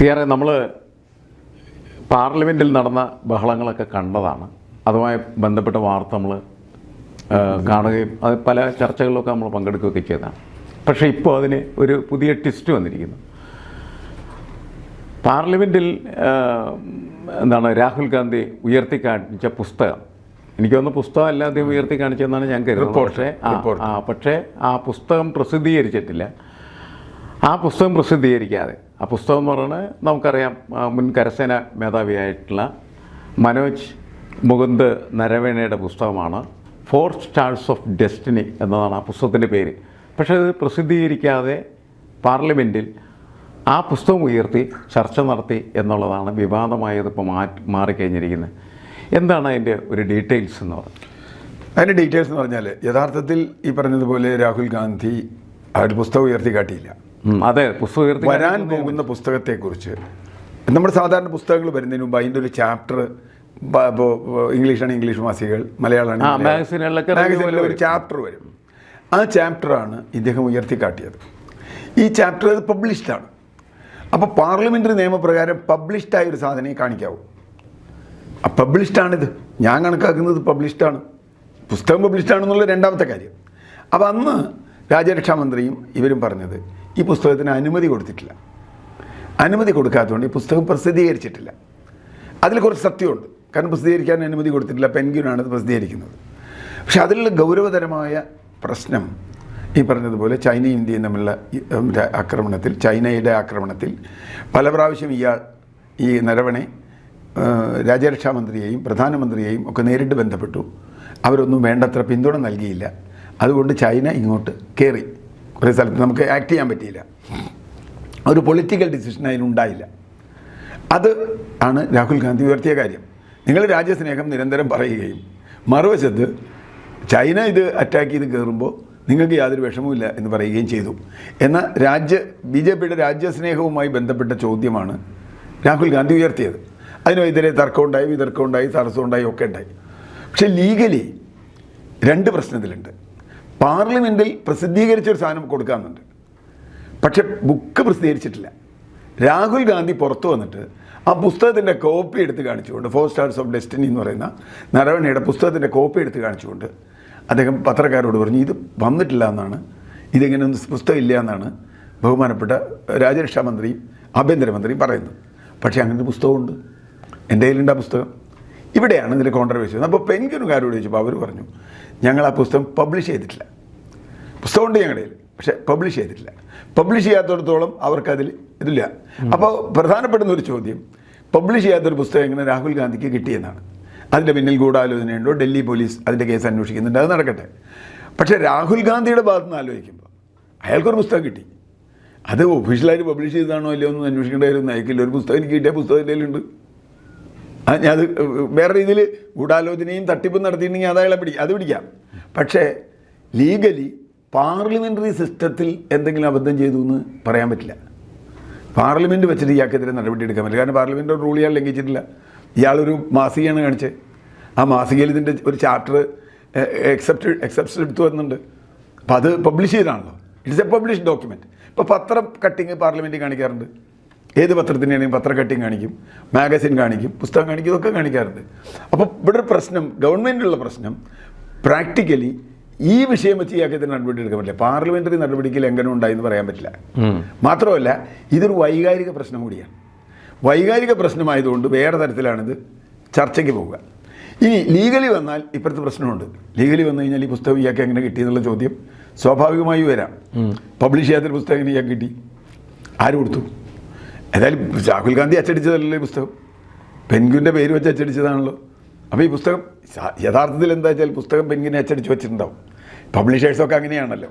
സിയാറെ നമ്മൾ പാർലമെന്റിൽ നടന്ന ബഹളങ്ങളൊക്കെ കണ്ടതാണ്. അതുമായി ബന്ധപ്പെട്ട വാർത്ത നമ്മൾ കാണുകയും അത് പല ചർച്ചകളിലൊക്കെ നമ്മൾ പങ്കെടുക്കുകയൊക്കെ ചെയ്തതാണ്. പക്ഷേ ഇപ്പോൾ അതിന് ഒരു പുതിയ ട്വിസ്റ്റ് വന്നിരിക്കുന്നു. പാർലമെന്റിൽ എന്താണ് രാഹുൽ ഗാന്ധി ഉയർത്തി കാണിച്ച പുസ്തകം. എനിക്ക് തോന്നുന്നു പുസ്തകം അല്ലാതെ ഉയർത്തി കാണിച്ചതെന്നാണ് ഞാൻ കരുതുന്നത്. പക്ഷേ ആ, ആ പക്ഷേ ആ പുസ്തകം പ്രസിദ്ധീകരിച്ചിട്ടില്ല. ആ പുസ്തകം പ്രസിദ്ധീകരിക്കാതെ ആ പുസ്തകം എന്ന് പറയുന്നത് നമുക്കറിയാം മുൻ കരസേന മേധാവിയായിട്ടുള്ള മനോജ് മുകുന്ദ് നരവേണയുടെ പുസ്തകമാണ്. ഫോർ സ്റ്റാർസ് ഓഫ് ഡെസ്റ്റിനി എന്നതാണ് ആ പുസ്തകത്തിന്റെ പേര്. പക്ഷേ അത് പ്രസിദ്ധീകരിക്കാതെ പാർലമെന്റിൽ ആ പുസ്തകം ഉയർത്തി ചർച്ച നടത്തി എന്നുള്ളതാണ് വിവാദമായത് ഇപ്പോൾ മാറ്റി മാറിക്കഴിഞ്ഞിരിക്കുന്നത്. എന്താണ് അതിന്റെ ഒരു ഡീറ്റെയിൽസ് എന്ന് പറഞ്ഞത് അതിന്റെ ഡീറ്റെയിൽസ് എന്ന് പറഞ്ഞാൽ യഥാർത്ഥത്തിൽ ഈ പറഞ്ഞതുപോലെ രാഹുൽ ഗാന്ധി ആ ഒരു പുസ്തകം ഉയർത്തി കാട്ടിയില്ല. അതെ പുസ്തകം വരാൻ പോകുന്ന പുസ്തകത്തെക്കുറിച്ച്. നമ്മുടെ സാധാരണ പുസ്തകങ്ങൾ വരുന്നതിന് മുമ്പ് അതിന്റെ ഒരു ചാപ്റ്റർ ഇംഗ്ലീഷാണ് ഇംഗ്ലീഷ് മാസികകൾ മലയാളമാണ്. മാഗസിനുകളിലൊക്കെ ഒരു ചാപ്റ്റർ വരും. ആ ചാപ്റ്ററാണ് ഇദ്ദേഹം ഉയർത്തിക്കാട്ടിയത്. ഈ ചാപ്റ്റർ അത് പബ്ലിഷ്ഡാണ് അപ്പോൾ പാർലമെന്ററി നിയമപ്രകാരം പബ്ലിഷ്ഡായ ഒരു സാധനയെ കാണിക്കാവൂ. ആ പബ്ലിഷ്ഡാണിത് ഞാൻ കണക്കാക്കുന്നത് പബ്ലിഷ്ഡാണ് പുസ്തകം പബ്ലിഷ്ഡാണെന്നുള്ള രണ്ടാമത്തെ കാര്യം. അപ്പോൾ അന്ന് രാജ്യരക്ഷാമന്ത്രിയും ഇവരും പറഞ്ഞത് ഈ പുസ്തകത്തിന് അനുമതി കൊടുത്തിട്ടില്ല. അനുമതി കൊടുക്കാത്തതുകൊണ്ട് ഈ പുസ്തകം പ്രസിദ്ധീകരിച്ചിട്ടില്ല. അതിൽ കുറച്ച് സത്യമുണ്ട്. കാരണം പ്രസിദ്ധീകരിക്കാൻ അനുമതി കൊടുത്തിട്ടില്ല. പെൻഗ്വിനാണ് പ്രസിദ്ധീകരിക്കുന്നത്. പക്ഷെ അതിലുള്ള ഗൗരവതരമായ പ്രശ്നം ഈ പറഞ്ഞതുപോലെ ചൈനയും ഇന്ത്യയും തമ്മിലുള്ള ആക്രമണത്തിൽ ചൈനയുടെ ആക്രമണത്തിൽ പല പ്രാവശ്യം ഇയാൾ ഈ നരവണെ രാജ്യരക്ഷാമന്ത്രിയെയും പ്രധാനമന്ത്രിയെയും ഒക്കെ നേരിട്ട് ബന്ധപ്പെട്ടു. അവരൊന്നും വേണ്ടത്ര പിന്തുണ നൽകിയില്ല. അതുകൊണ്ട് ചൈന ഇങ്ങോട്ട് കയറി കുറേ സ്ഥലത്ത് നമുക്ക് ആക്ട് ചെയ്യാൻ പറ്റിയില്ല. ഒരു പൊളിറ്റിക്കൽ ഡിസിഷൻ അതിനുണ്ടായില്ല അത് ആണ് രാഹുൽ ഗാന്ധി ഉയർത്തിയ കാര്യം. നിങ്ങൾ രാജ്യസ്നേഹം നിരന്തരം പറയുകയും മറുവശത്ത് ചൈന ഇത് അറ്റാക്ക് ചെയ്ത് കയറുമ്പോൾ നിങ്ങൾക്ക് യാതൊരു വിഷമവുമില്ല എന്ന് പറയുകയും ചെയ്തു. എന്നാൽ രാജ്യ ബി ജെ പിയുടെ രാജ്യസ്നേഹവുമായി ബന്ധപ്പെട്ട ചോദ്യമാണ് രാഹുൽ ഗാന്ധി ഉയർത്തിയത്. അതിനെതിരെ തർക്കമുണ്ടായി വിതർക്കമുണ്ടായി തടസ്സമുണ്ടായി ഒക്കെ ഉണ്ടായി. പക്ഷേ ലീഗലി രണ്ട് പ്രശ്നത്തിലുണ്ട്. പാർലമെന്റിൽ പ്രസിദ്ധീകരിച്ച ഒരു സാധനം കൊടുക്കാമെന്നുണ്ട്. പക്ഷെ ബുക്ക് പ്രസിദ്ധീകരിച്ചിട്ടില്ല. രാഹുൽ ഗാന്ധി പുറത്തു വന്നിട്ട് ആ പുസ്തകത്തിന്റെ കോപ്പി എടുത്ത് കാണിച്ചുകൊണ്ട് ഫോർ സ്റ്റാർസ് ഓഫ് ഡെസ്റ്റിനി എന്ന് പറയുന്ന നരവണയുടെ പുസ്തകത്തിന്റെ കോപ്പി എടുത്ത് കാണിച്ചുകൊണ്ട് അദ്ദേഹം പത്രക്കാരോട് പറഞ്ഞു ഇത് വന്നിട്ടില്ല എന്നാണ്. ഇതിങ്ങനെ പുസ്തകം ഇല്ല എന്നാണ്. ബഹുമാനപ്പെട്ട രാജ്യരക്ഷാമന്ത്രിയും ആഭ്യന്തരമന്ത്രിയും പറയുന്നത് പക്ഷേ അങ്ങനെ പുസ്തകമുണ്ട്. എന്റെ കയ്യിലുണ്ട് ആ പുസ്തകം. ഇവിടെയാണ് ഇതിന്റെ കോൺട്രവേഴ്സി അപ്പോൾ പെൻഗനുകാരോട് ചോദിച്ചപ്പോൾ അവർ പറഞ്ഞു ഞങ്ങൾ ആ പുസ്തകം പബ്ലിഷ് ചെയ്തിട്ടില്ല. പുസ്തകമുണ്ട് ഞങ്ങളുടെ പക്ഷേ പബ്ലിഷ് ചെയ്തിട്ടില്ല. പബ്ലിഷ് ചെയ്യാത്തടത്തോളം അവർക്കതിൽ ഇതില്ല. അപ്പോൾ പ്രധാനപ്പെടുന്ന ഒരു ചോദ്യം പബ്ലിഷ് ചെയ്യാത്തൊരു പുസ്തകം എങ്ങനെ രാഹുൽ ഗാന്ധിക്ക് കിട്ടിയെന്നാണ്? അതിന്റെ പിന്നിൽ ഗൂഢാലോചനയുണ്ടോ? ഡൽഹി പോലീസ് അതിന്റെ കേസ് അന്വേഷിക്കുന്നുണ്ട് അത് നടക്കട്ടെ. പക്ഷേ രാഹുൽ ഗാന്ധിയുടെ ഭാഗത്ത് നിന്ന് ആലോചിക്കുമ്പോൾ അയാൾക്കൊരു പുസ്തകം കിട്ടി. അത് ഒഫീഷ്യലായിട്ട് പബ്ലിഷ് ചെയ്തതാണോ അല്ലയോ ഒന്നും അന്വേഷിക്കേണ്ട അയക്കില്ല ഒരു പുസ്തകം എനിക്ക് കിട്ടിയ പുസ്തകം എന്റെ ഞാൻ അത് വേറെ രീതിയിൽ ഗൂഢാലോചനയും തട്ടിപ്പും നടത്തിയിട്ടുണ്ടെങ്കിൽ അത് പിടി അത് പിടിക്കാം. പക്ഷേ ലീഗലി പാർലമെന്ററി സിസ്റ്റത്തിൽ എന്തെങ്കിലും അബദ്ധം ചെയ്തു എന്ന് പറയാൻ പറ്റില്ല. പാർലമെന്റ് വെച്ചിട്ട് ഇയാൾക്കെതിരെ നടപടി എടുക്കാൻ പറ്റില്ല. കാരണം പാർലമെന്റ് റൂൾ ഇയാൾ ലംഘിച്ചിട്ടില്ല. ഇയാളൊരു മാസികയാണ് കാണിച്ചത് ആ മാസികയിൽ ഇതിന്റെ ഒരു ചാപ്റ്റർ എക്സെപ്റ്റ് എക്സെപ്ഷൻ എടുത്തു വന്നിട്ടുണ്ട് അപ്പോൾ അത് പബ്ലിഷ് ചെയ്താണല്ലോ ഇറ്റ്സ് എ പബ്ലിഷ് ഡോക്യുമെന്റ് ഇപ്പോൾ പത്രം കട്ടിങ് പാർലമെന്റിൽ കാണിക്കാറുണ്ട്. ഏത് പത്രത്തിനാണെങ്കിലും പത്ര കട്ടിങ് കാണിക്കും മാഗസിൻ കാണിക്കും പുസ്തകം കാണിക്കും ഇതൊക്കെ കാണിക്കാറുണ്ട്. അപ്പോൾ ഇവിടെ ഒരു പ്രശ്നം ഗവൺമെന്റിലുള്ള പ്രശ്നം പ്രാക്ടിക്കലി ഈ വിഷയം വെച്ച് ഇയാൾക്കെതിരെ നടപടി എടുക്കാൻ പറ്റില്ല. പാർലമെന്ററി നടപടിക്ക് ലംഘനം ഉണ്ടായെന്ന് പറയാൻ പറ്റില്ല. മാത്രമല്ല ഇതൊരു വൈകാരിക പ്രശ്നം കൂടിയാണ്. വൈകാരിക പ്രശ്നമായതുകൊണ്ട് വേറെ തരത്തിലാണിത് ചർച്ചയ്ക്ക് പോവുക. ഇനി ലീഗലി വന്നാൽ ഇപ്പോഴത്തെ പ്രശ്നമുണ്ട്. ലീഗലി വന്നു കഴിഞ്ഞാൽ ഈ പുസ്തകം ഇയാൾക്ക് എങ്ങനെ കിട്ടിയെന്നുള്ള ചോദ്യം സ്വാഭാവികമായി വരാം. പബ്ലിഷ് ചെയ്യാത്തൊരു പുസ്തകം എങ്ങനെ ഇയാൾക്ക് കിട്ടി? ആര് കൊടുത്തു? ഏതായാലും രാഹുൽ ഗാന്ധി അച്ചടിച്ചതല്ലല്ലോ ഈ പുസ്തകം. പെൻഗുവിന്റെ പേര് വെച്ച് അച്ചടിച്ചതാണല്ലോ. അപ്പോൾ ഈ പുസ്തകം യഥാർത്ഥത്തിൽ എന്താ വെച്ചാൽ പുസ്തകം പെൻഗുവിനെ അച്ചടിച്ച് വെച്ചിട്ടുണ്ടാവും. പബ്ലിഷേഴ്സൊക്കെ അങ്ങനെയാണല്ലോ.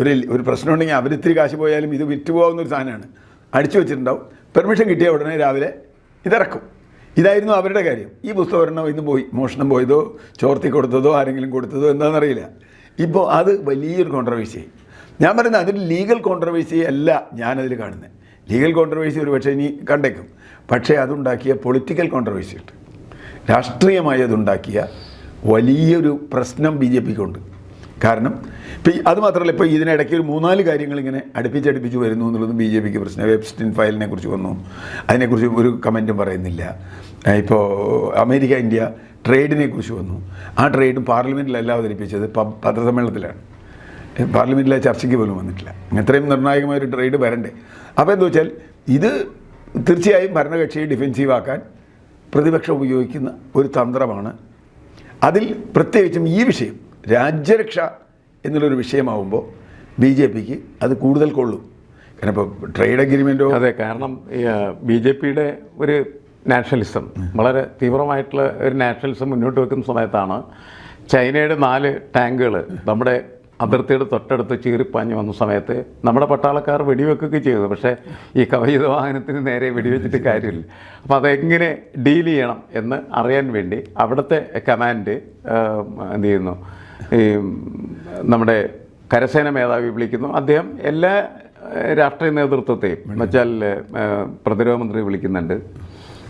ഒരു ഒരു പ്രശ്നം ഉണ്ടെങ്കിൽ അവർ ഇത്തിരി കാശ് പോയാലും ഇത് വിറ്റ് പോകുന്ന ഒരു സാധനമാണ്. അടിച്ചു വെച്ചിട്ടുണ്ടാവും. പെർമിഷൻ കിട്ടിയ ഉടനെ രാവിലെ ഇതിറക്കും. ഇതായിരുന്നു അവരുടെ കാര്യം. ഈ പുസ്തകം ഒരെണ്ണം ഇന്ന് പോയി മോഷണം പോയതോ ചോർത്തി കൊടുത്തതോ ആരെങ്കിലും കൊടുത്തതോ എന്താണെന്നറിയില്ല. ഇപ്പോൾ അത് വലിയൊരു കോൺട്രവേഴ്സിയായി ഞാൻ പറയുന്നത് അതൊരു ലീഗൽ കോൺട്രവേഴ്സി അല്ല ഞാനതിൽ കാണുന്നത് ലീഗൽ കോൺട്രവേഴ്സി ഒരു പക്ഷേ ഇനി കണ്ടേക്കും. പക്ഷേ അതുണ്ടാക്കിയ പൊളിറ്റിക്കൽ കോൺട്രവേഴ്സി ഉണ്ട്. രാഷ്ട്രീയമായി അതുണ്ടാക്കിയ വലിയൊരു പ്രശ്നം ബി ജെ പിക്കുണ്ട്. കാരണം ഇപ്പം അത് മാത്രമല്ല ഇപ്പോൾ ഇതിനിടയ്ക്ക് ഒരു മൂന്നാൽ കാര്യങ്ങൾ ഇങ്ങനെ അടുപ്പിച്ചടുപ്പിച്ച് വരുന്നു എന്നുള്ളത് ബി ജെ പിക്ക് പ്രശ്നം. വെബ്സ്റ്റിൻ ഫയലിനെ കുറിച്ച് വന്നു. അതിനെക്കുറിച്ച് ഒരു കമന്റും പറയുന്നില്ല. ഇപ്പോൾ അമേരിക്ക ഇന്ത്യ ട്രേഡിനെ കുറിച്ച് വന്നു. ആ ട്രേഡും പാർലമെന്റിലല്ല അവതരിപ്പിച്ചത് പത്രസമ്മേളനത്തിലാണ്. പാർലമെന്റിലെ ചർച്ചയ്ക്ക് പോലും വന്നിട്ടില്ല. ഇത്രയും നിർണായകമായ ഒരു ട്രേഡ് വരണ്ടേ. അപ്പോൾ എന്താ വെച്ചാൽ ഇത് തീർച്ചയായും ഭരണകക്ഷിയെ ഡിഫെൻസീവ് ആക്കാൻ പ്രതിപക്ഷം ഉപയോഗിക്കുന്ന ഒരു തന്ത്രമാണ്. അതിൽ പ്രത്യേകിച്ചും ഈ വിഷയം രാജ്യരക്ഷ എന്നുള്ളൊരു വിഷയമാവുമ്പോൾ ബി ജെ പിക്ക് അത് കൂടുതൽ കൊള്ളും. കാരണം ഇപ്പോൾ ട്രേഡ് അഗ്രിമെന്റോ അതെ കാരണം ബി ജെ പിയുടെ ഒരു നാഷണലിസം വളരെ തീവ്രമായിട്ടുള്ള ഒരു നാഷണലിസം മുന്നോട്ട് വെക്കുന്ന സമയത്താണ് ചൈനയുടെ നാല് ടാങ്കുകൾ നമ്മുടെ അതിർത്തിയുടെ തൊട്ടടുത്ത് ചീറിപ്പാഞ്ഞ് വന്ന സമയത്ത് നമ്മുടെ പട്ടാളക്കാർ വെടിവെക്കുകയൊക്കെ ചെയ്തു. പക്ഷേ ഈ കവയിത വാഹനത്തിന് നേരെ വെടിവെച്ചിട്ട് കാര്യമില്ല. അപ്പോൾ അതെങ്ങനെ ഡീൽ ചെയ്യണം എന്ന് അറിയാൻ വേണ്ടി അവിടുത്തെ കമാൻഡ് എന്ത് ചെയ്യുന്നു? ഈ നമ്മുടെ കരസേന മേധാവി വിളിക്കുന്നു. അദ്ദേഹം എല്ലാ രാഷ്ട്രീയ നേതൃത്വത്തെയും എന്നുവെച്ചാൽ പ്രതിരോധ മന്ത്രി വിളിക്കുന്നുണ്ട്.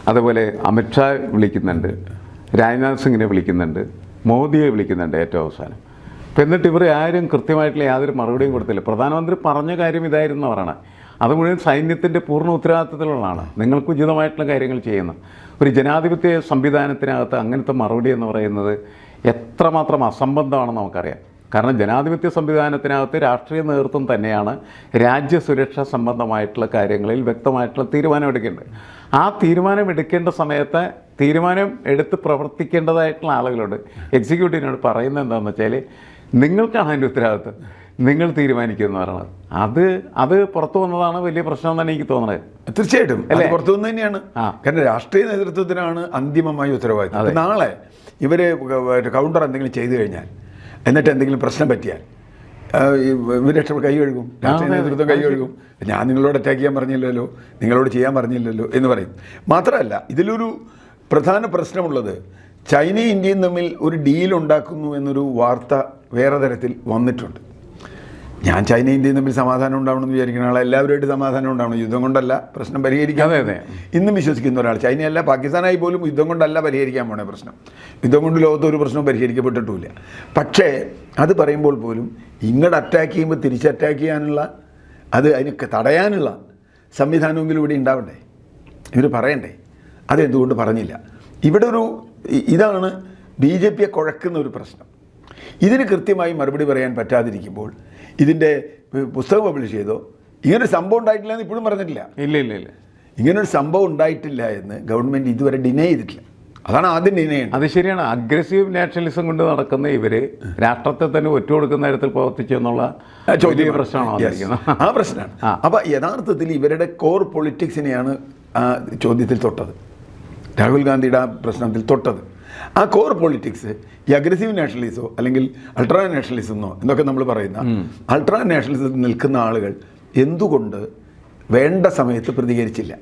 അതുപോലെ അമിത്ഷാ വിളിക്കുന്നുണ്ട്. രാജ്നാഥ് സിംഗിനെ വിളിക്കുന്നുണ്ട്. മോദിയെ വിളിക്കുന്നുണ്ട് ഏറ്റവും അവസാനം. അപ്പം എന്നിട്ട് ഇവർ ആരും കൃത്യമായിട്ടുള്ള യാതൊരു മറുപടിയും കൊടുത്തില്ല. പ്രധാനമന്ത്രി പറഞ്ഞ കാര്യം ഇതായിരുന്നു പറയണത് അത് മുഴുവൻ സൈന്യത്തിന്റെ പൂർണ ഉത്തരവാദിത്തത്തിലുള്ളതാണ്. നിങ്ങൾക്ക് ഉചിതമായിട്ടുള്ള കാര്യങ്ങൾ ചെയ്യുന്നു ഒരു ജനാധിപത്യ സംവിധാനത്തിനകത്ത് അങ്ങനത്തെ മറുപടി എന്ന് പറയുന്നത് എത്രമാത്രം അസംബന്ധമാണെന്ന് നമുക്കറിയാം. കാരണം ജനാധിപത്യ സംവിധാനത്തിനകത്ത് രാഷ്ട്രീയ നേതൃത്വം തന്നെയാണ് രാജ്യസുരക്ഷ സംബന്ധമായിട്ടുള്ള കാര്യങ്ങളിൽ വ്യക്തമായിട്ടുള്ള തീരുമാനമെടുക്കേണ്ടത് ആ തീരുമാനം എടുക്കേണ്ട സമയത്ത് തീരുമാനം എടുത്ത് പ്രവർത്തിക്കേണ്ടതായിട്ടുള്ള ആളുകളോട് എക്സിക്യൂട്ടീവിനോട് പറയുന്നത് എന്താണെന്ന് വെച്ചാൽ നിങ്ങൾക്കാണ് അതിന്റെ ഉത്തരവാദിത്വം. നിങ്ങൾ തീരുമാനിക്കുമെന്ന് പറയുന്നത് അത് അത് പുറത്തു വന്നതാണ് വലിയ പ്രശ്നം എന്നാണ് എനിക്ക് തോന്നുന്നത് തീർച്ചയായിട്ടും. അത് പുറത്തു വന്നു തന്നെയാണ്. ആ. കാരണം രാഷ്ട്രീയ നേതൃത്വത്തിനാണ് അന്തിമമായി ഉത്തരവാദിത്വം. അപ്പോൾ നാളെ ഇവർ കൗണ്ടർ എന്തെങ്കിലും ചെയ്തു കഴിഞ്ഞാൽ എന്നിട്ട് എന്തെങ്കിലും പ്രശ്നം പറ്റിയാൽ ആ, ഈ ഇവർ രക്ഷ കൈ കഴുകും. രാഷ്ട്രീയ നേതൃത്വം കൈ കഴുകും. ഞാൻ നിങ്ങളോട് അറ്റാക്ക് ചെയ്യാൻ പറഞ്ഞില്ലല്ലോ. നിങ്ങളോട് ചെയ്യാൻ പറഞ്ഞില്ലല്ലോ എന്ന് പറയും. മാത്രമല്ല ഇതിലൊരു പ്രധാന പ്രശ്നമുള്ളത് ചൈനയും ഇന്ത്യയും തമ്മിൽ ഒരു ഡീൽ ഉണ്ടാക്കുന്നു എന്നൊരു വാർത്ത വേറെ തരത്തിൽ വന്നിട്ടുണ്ട്. ഞാൻ ചൈന ഇന്ത്യയും തമ്മിൽ സമാധാനം ഉണ്ടാവണമെന്ന് വിചാരിക്കുന്ന ആളെ. എല്ലാവരുമായിട്ട് സമാധാനം ഉണ്ടാവണം. യുദ്ധം കൊണ്ടല്ല പ്രശ്നം പരിഹരിക്കാൻ അതെ, അതെ. ഇന്നും വിശ്വസിക്കുന്ന ഒരാൾ. ചൈനയല്ല പാകിസ്ഥാനായി പോലും യുദ്ധം കൊണ്ടല്ല പരിഹരിക്കാൻ പോണേ പ്രശ്നം. യുദ്ധം കൊണ്ട് ലോകത്ത് ഒരു പ്രശ്നവും പരിഹരിക്കപ്പെട്ടിട്ടില്ല പക്ഷേ അത് പറയുമ്പോൾ പോലും ഇങ്ങോട്ട് അറ്റാക്ക് ചെയ്യുമ്പോൾ തിരിച്ച് അറ്റാക്ക് ചെയ്യാനുള്ള അത് അതിന് തടയാനുള്ള സംവിധാനമെങ്കിലും ഇവിടെ ഉണ്ടാവണ്ടേ? ഇവർ പറയണ്ടേ? അതെന്തുകൊണ്ട് പറഞ്ഞില്ല? ഇവിടെ ഒരു ഇതാണ് ബി ജെ പിയെ കുഴക്കുന്ന ഒരു പ്രശ്നം. ഇതിന് കൃത്യമായി മറുപടി പറയാൻ പറ്റാതിരിക്കുമ്പോൾ ഇതിന്റെ പുസ്തകം പബ്ലിഷ് ചെയ്തോ? ഇങ്ങനൊരു സംഭവം ഉണ്ടായിട്ടില്ല എന്ന് ഇപ്പോഴും പറഞ്ഞിട്ടില്ല. ഇല്ല ഇല്ല ഇല്ല. ഇങ്ങനൊരു സംഭവം ഉണ്ടായിട്ടില്ല എന്ന് ഗവൺമെന്റ് ഇതുവരെ ഡിനൈ ചെയ്തിട്ടില്ല. അതാണ് ആദ്യം ഡിനൈ അത് ശരിയാണ്. അഗ്രസീവ് നാഷണലിസം കൊണ്ട് നടക്കുന്ന ഇവർ രാഷ്ട്രത്തെ തന്നെ ഒറ്റ കൊടുക്കുന്ന തരത്തിൽ പ്രവർത്തിച്ചു എന്നുള്ള ചോദ്യ പ്രശ്നമാണോ ആ പ്രശ്നമാണ്. അപ്പോൾ യഥാർത്ഥത്തിൽ ഇവരുടെ കോർ പൊളിറ്റിക്സിനെയാണ് ആ ചോദ്യത്തിൽ തൊട്ടത്. രാഹുൽ ഗാന്ധിയുടെ ആ പ്രശ്നത്തിൽ തൊട്ടത്. ആ കോർ പൊളിറ്റിക്സ് ഈ അഗ്രസീവ് നാഷണലിസമോ അല്ലെങ്കിൽ അൾട്രാ നാഷണലിസമോ എന്നൊക്കെ നമ്മൾ പറയുന്ന അൾട്രാ നാഷണലിസത്തിൽ നിൽക്കുന്ന ആളുകൾ എന്തുകൊണ്ട് വേണ്ട സമയത്ത് പ്രതികരിച്ചില്ല?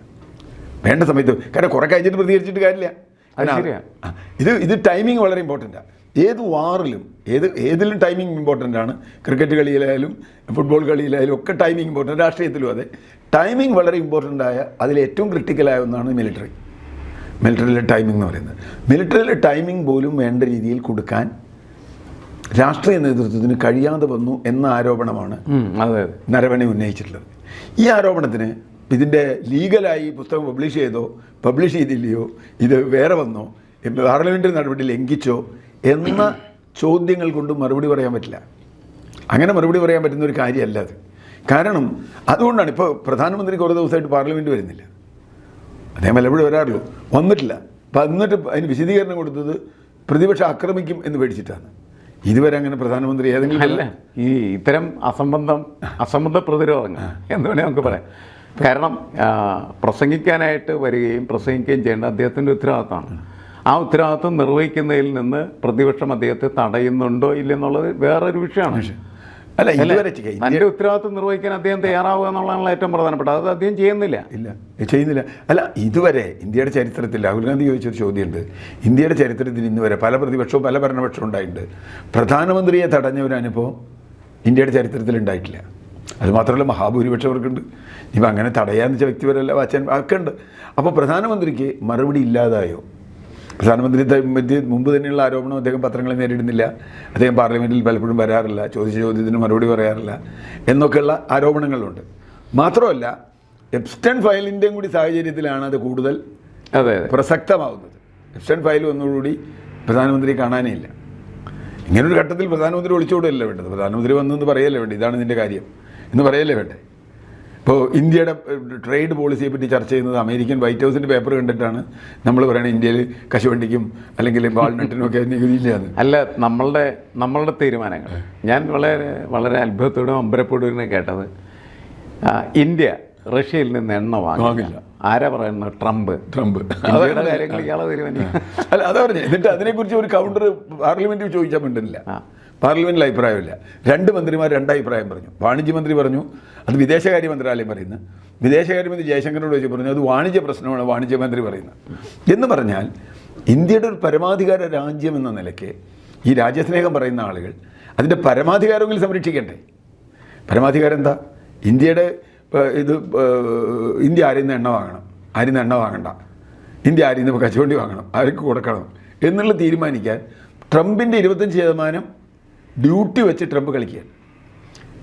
വേണ്ട സമയത്ത് കാരണം കുറെ കഴിഞ്ഞിട്ട് പ്രതികരിച്ചിട്ട് കാര്യമില്ല. ഇത് ഇത് ടൈമിങ് വളരെ ഇമ്പോർട്ടന്റാണ് ഏത് വാറിലും ഏത് ഏതിലും ടൈമിംഗ് ഇമ്പോർട്ടന്റ് ആണ്. ക്രിക്കറ്റ് കളിയിലായാലും ഫുട്ബോൾ കളിയിലായാലും ഒക്കെ ടൈമിംഗ് ഇമ്പോർട്ടന്റ് രാഷ്ട്രീയത്തിലും അതെ. ടൈമിംഗ് വളരെ ഇമ്പോർട്ടന്റ് ആയ അതിൽ ഏറ്റവും ക്രിട്ടിക്കലായ ഒന്നാണ് മിലിറ്ററി മിലിറ്ററിയിലെ ടൈമിംഗ് എന്ന് പറയുന്നത്. മിലിറ്ററിയിലെ ടൈമിംഗ് പോലും വേണ്ട രീതിയിൽ കൊടുക്കാൻ രാഷ്ട്രീയ നേതൃത്വത്തിന് കഴിയാതെ വന്നു എന്ന ആരോപണമാണ് നരവണി അതെ അതെ. നരവണെ ഉന്നയിച്ചിട്ടുള്ളത്. ഈ ആരോപണത്തിന് ഇതിന്റെ ലീഗലായി പുസ്തകം പബ്ലിഷ് ചെയ്തോ പബ്ലിഷ് ചെയ്തില്ലയോ ഇത് വേറെ വന്നോ പാർലമെന്ററി നടപടി ലംഘിച്ചോ എന്ന ചോദ്യങ്ങൾ കൊണ്ട് മറുപടി പറയാൻ പറ്റില്ല. അങ്ങനെ മറുപടി പറയാൻ പറ്റുന്ന ഒരു കാര്യമല്ല അത്. കാരണം അതുകൊണ്ടാണ് ഇപ്പോൾ പ്രധാനമന്ത്രി കുറേ ദിവസമായിട്ട് പാർലമെന്റ് വരുന്നില്ല. അദ്ദേഹം എവിടെ വരാറുള്ളൂ വന്നിട്ടില്ല. അപ്പം എന്നിട്ട് അതിന് വിശദീകരണം കൊടുത്തത് പ്രതിപക്ഷം ആക്രമിക്കും എന്ന് പേടിച്ചിട്ടാണ്. ഇതുവരെ അങ്ങനെ പ്രധാനമന്ത്രി ഏതെങ്കിലും അല്ല ഈ ഇത്തരം അസംബന്ധം അസംബന്ധ പ്രതിരോധങ്ങൾ എന്ന് വേണേൽ നമുക്ക് പറയാം. കാരണം പ്രസംഗിക്കാനായിട്ട് വരികയും പ്രസംഗിക്കുകയും ചെയ്യേണ്ട അദ്ദേഹത്തിന്റെ ഉത്തരവാദിത്തമാണ് ആ ഉത്തരവാദിത്വം നിർവഹിക്കുന്നതിൽ നിന്ന് പ്രതിപക്ഷം അദ്ദേഹത്തെ തടയുന്നുണ്ടോ ഇല്ലെന്നുള്ളത് വേറൊരു വിഷയമാണ്. അല്ല ഇതുവരെ തന്റെ ഉത്തരവാദിത്വം നിർവഹിക്കാൻ അദ്ദേഹം തയ്യാറാവുക എന്നുള്ളതാണ് ഏറ്റവും പ്രധാനപ്പെട്ടത്. അത് അദ്ദേഹം ചെയ്യുന്നില്ല. ഇല്ല. ചെയ്യുന്നില്ല. അല്ല ഇതുവരെ ഇന്ത്യയുടെ ചരിത്രത്തിൽ രാഹുൽ ഗാന്ധി ചോദിച്ചൊരു ചോദ്യമുണ്ട്. ഇന്ത്യയുടെ ചരിത്രത്തിൽ ഇന്ന് വരെ പല പ്രതിപക്ഷവും പല ഭരണപക്ഷവും ഉണ്ടായിട്ടുണ്ട്. പ്രധാനമന്ത്രിയെ തടഞ്ഞ ഒരു അനുഭവം ഇന്ത്യയുടെ ചരിത്രത്തിൽ ഉണ്ടായിട്ടില്ല. അത് മാത്രമല്ല മഹാഭൂരിപക്ഷവർക്കുണ്ട് ഇപ്പം അങ്ങനെ തടയാന്ന് വെച്ച വ്യക്തിപരല്ല വാച്ചാൻ ഒക്കെ ഉണ്ട് അപ്പോൾ പ്രധാനമന്ത്രിക്ക് മറുപടി ഇല്ലാതായോ? പ്രധാനമന്ത്രി പറ്റി മുമ്പ് തന്നെയുള്ള ആരോപണം അദ്ദേഹം പത്രങ്ങളെ നേരിടുന്നില്ല. അദ്ദേഹം പാർലമെന്റിൽ പലപ്പോഴും വരാറില്ല. ചോദിച്ച ചോദ്യത്തിന് മറുപടി പറയാറില്ല എന്നൊക്കെയുള്ള ആരോപണങ്ങളുണ്ട്. മാത്രമല്ല എപ്സ്റ്റൺ ഫയലിന്റെയും കൂടി സാഹചര്യത്തിലാണ് അത് കൂടുതൽ അതെ പ്രസക്തമാവുന്നത്. എപ്സ്റ്റൺ ഫയൽ വന്നതോടുകൂടി പ്രധാനമന്ത്രി കാണാനേ ഇല്ല. ഇങ്ങനൊരു ഘട്ടത്തിൽ പ്രധാനമന്ത്രി ഒളിച്ചോടുകയല്ല വേണ്ടത്? പ്രധാനമന്ത്രി വന്നെന്ന് പറയല്ലേ വേണ്ടത്? ഇതാണ് ഇതിന്റെ കാര്യം. എന്ന് പറയല്ലേ വേണ്ടേ? ഇപ്പോൾ ഇന്ത്യയുടെ ട്രേഡ് പോളിസിയെ പറ്റി ചർച്ച ചെയ്യുന്നത് അമേരിക്കൻ വൈറ്റ് ഹൗസിന്റെ പേപ്പർ കണ്ടിട്ടാണ് നമ്മൾ പറയുന്നത് ഇന്ത്യയിൽ കശുവണ്ടിക്കും അല്ലെങ്കിൽ വാൾനട്ടിനും ഒക്കെ നികുതി ഇല്ലാന്ന് അല്ല നമ്മളുടെ നമ്മളുടെ തീരുമാനങ്ങൾ. ഞാൻ വളരെ വളരെ അത്ഭുതത്തോടും അമ്പരപ്പോടും കേട്ടത്. ഇന്ത്യ റഷ്യയിൽ നിന്ന് എണ്ണ വാങ്ങില്ല. ആരാ പറയുന്നത്? ട്രംപ്. ട്രംപ്. കാര്യങ്ങൾ ഇയാളെ തീരുമാനിക്കും അല്ല അതാ പറഞ്ഞു. എന്നിട്ട് അതിനെക്കുറിച്ച് ഒരു കൗണ്ടർ പാർലമെന്റിൽ ചോദിച്ചാൽ മിണ്ടുന്നില്ല. ആ. പാർലമെന്റിൽ അഭിപ്രായമില്ല. രണ്ട് മന്ത്രിമാർ രണ്ടഭിപ്രായം പറഞ്ഞു. വാണിജ്യ മന്ത്രി പറഞ്ഞു അത് വിദേശകാര്യ മന്ത്രാലയം പറയുന്നു. വിദേശകാര്യമന്ത്രി ജയശങ്കറിനോട് ചോദിച്ചു പറഞ്ഞു അത് വാണിജ്യ പ്രശ്നമാണ് വാണിജ്യ മന്ത്രി പറയുന്നത് എന്ന് പറഞ്ഞാൽ ഇന്ത്യയുടെ ഒരു പരമാധികാര രാജ്യം എന്ന നിലയ്ക്ക് ഈ രാജ്യസ്നേഹം പറയുന്ന ആളുകൾ അതിന്റെ പരമാധികാരമെങ്കിലും സംരക്ഷിക്കണ്ടേ പരമാധികാരം എന്താ? ഇന്ത്യയുടെ ഇത് ഇന്ത്യ ആരിൽ നിന്ന് എണ്ണ വാങ്ങണം? ആരിൽ നിന്ന് എണ്ണ വാങ്ങണ്ട? ഇന്ത്യ ആരിൽ നിന്ന് കച്ചവണ്ടി വാങ്ങണം? ആർക്ക് കൊടുക്കണം? എന്നുള്ള തീരുമാനിക്കാൻ ട്രംപിന്റെ ഇരുപത്തഞ്ച് ശതമാനം ഡ്യൂട്ടി വെച്ച് ട്രംപ് കളിക്കുകയാണ്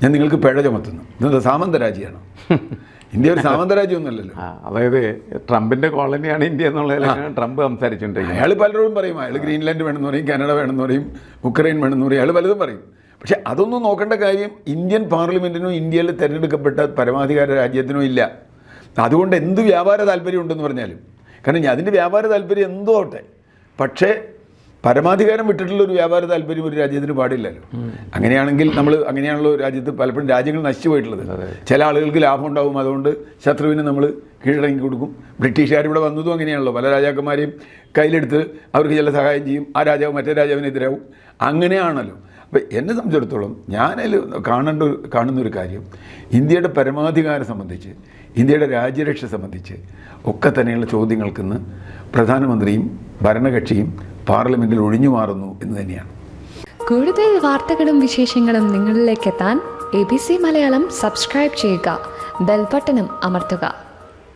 ഞാൻ നിങ്ങൾക്ക് പിഴ ചുമത്തുന്നു. ഇതെന്താ സാമന്ത രാജ്യമാണ് ഇന്ത്യ ഒരു സാമന്ത രാജ്യമൊന്നുമല്ലല്ലോ അതായത് ട്രംപിന്റെ കോളനിയാണ് ഇന്ത്യ എന്നുള്ളതിലാണ് ട്രംപ് സംസാരിച്ചിട്ടുണ്ട് അയാൾ പലരോടും പറയും അയാൾ ഗ്രീൻലാൻഡ് വേണമെന്ന് പറയും കാനഡ വേണമെന്ന് പറയും ഉക്രൈൻ വേണമെന്ന് പറയും അയാൾ പലതും പറയും. പക്ഷെ അതൊന്നും നോക്കേണ്ട കാര്യം ഇന്ത്യൻ പാർലമെന്റിനോ ഇന്ത്യയിൽ തെരഞ്ഞെടുക്കപ്പെട്ട പരമാധികാര രാജ്യത്തിനോ ഇല്ല. അതുകൊണ്ട് എന്ത് വ്യാപാര താല്പര്യം ഉണ്ടെന്ന് പറഞ്ഞാലും. കാരണം അതിന്റെ വ്യാപാര താല്പര്യം എന്തോ ആവട്ടെ. പക്ഷേ പരമാധികാരം വിട്ടിട്ടുള്ള ഒരു വ്യാപാര താല്പര്യം ഒരു രാജ്യത്തിന് പാടില്ലല്ലോ. അങ്ങനെയാണെങ്കിൽ നമ്മൾ അങ്ങനെയാണല്ലോ രാജ്യത്ത് പലപ്പോഴും രാജ്യങ്ങൾ നശിച്ചു പോയിട്ടുള്ളത്. ചില ആളുകൾക്ക് ലാഭം ഉണ്ടാവും. അതുകൊണ്ട് ശത്രുവിന് നമ്മൾ കീഴടങ്ങി കൊടുക്കും. ബ്രിട്ടീഷുകാർ ഇവിടെ വന്നതും അങ്ങനെയാണല്ലോ. പല രാജാക്കന്മാരെയും കയ്യിലെടുത്ത് അവർക്ക് ചില സഹായം ചെയ്യും. ആ രാജാവ് മറ്റേ രാജാവിനെതിരാവും അങ്ങനെയാണല്ലോ. അപ്പം എന്നെ സംബന്ധിച്ചിടത്തോളം ഞാനതിൽ കാണേണ്ട കാണുന്നൊരു കാണുന്ന ഒരു കാര്യം ഇന്ത്യയുടെ പരമാധികാരം സംബന്ധിച്ച് ഇന്ത്യയുടെ രാജ്യരക്ഷ സംബന്ധിച്ച് ഒക്കെ തന്നെയുള്ള ചോദ്യങ്ങൾക്കിന്ന് പ്രധാനമന്ത്രിയും ഭരണകക്ഷിയും പാർലമെന്റിൽ ഒഴിഞ്ഞു മാറുന്നു എന്ന് തന്നെയാണ്. കൂടുതൽ വാർത്തകളും വിശേഷങ്ങളും നിങ്ങളിലേക്ക് എത്താൻ A B C Malayalam subscribe ചെയ്യുക. ബെൽബട്ടനും അമർത്തുക.